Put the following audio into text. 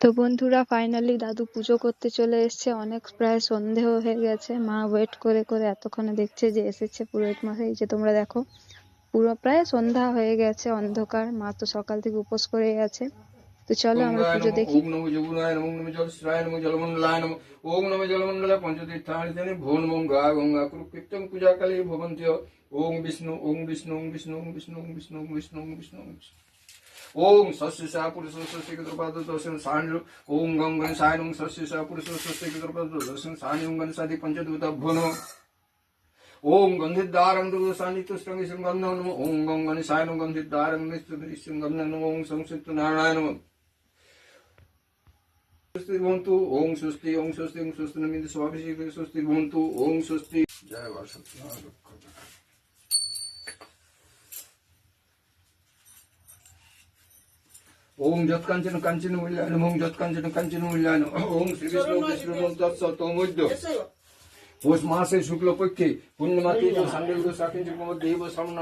তো বন্ধুরা ফাইনালি দাদু পুজো করতে চলে এসেছে। অনেক প্রায় সন্ধে হয়ে গেছে। মা ওয়েট করে করে এতক্ষণে দেখছে যে এসেছে পুরোহিত মশাই। যে তোমরা দেখো পুরো প্রায় সন্ধ্যা হয়ে গেছে অন্ধকার। মা তো সকাল থেকে উপোস করে আছে। তো চলো আমরা পুজো দেখি। ওম নমো জলমণ্ডলে পঞ্চতীর্থানি জানি ভো নমো গা গঙ্গা কুরুক্ষেত্রং পূজাকালে ভবন্ত্য। ওম বিষ্ণু ওম বিষ্ণু ওম বিষ্ণু ওম বিষ্ণু ওম বিষ্ণু ওম বিষ্ণু ওম বিষ্ণু। ओम सस्यसा पुरुष सस्य के द्रुपद दर्शन सानु ओम गम गण सानु सस्यसा पुरुष सस्य के द्रुपद दर्शन सानु गण साधि पंचदूत भुनो ओम गंधिदारं दुर्ग सानित्य श्रंग श्रृंगम ओम गम गण सानु गंधिदारं निश्चय श्रृंगम ओम संसित नारायण नमो स्वस्ति भवन्तु ओम स्वस्ति ओम स्वस्ति ओम स्वस्ति नमिन्दि स्वाभिषेक स्वस्ति भवन्तु ओम स्वस्ति जय वासुदेव ওম যত কাঞ্চন কাঞ্চন মূল্যায়ন ওম যৎ কাঞ্চন কাঞ্চন মূল্যায়ন ওম শ্রীকৃষ্ণ বিষ্ণু তৎসতমোদ্য পৌষ মাসে শুক্লপক্ষে পূর্ণিমাতে সান্ডেল সাকিঞ্চ দেব সামনা।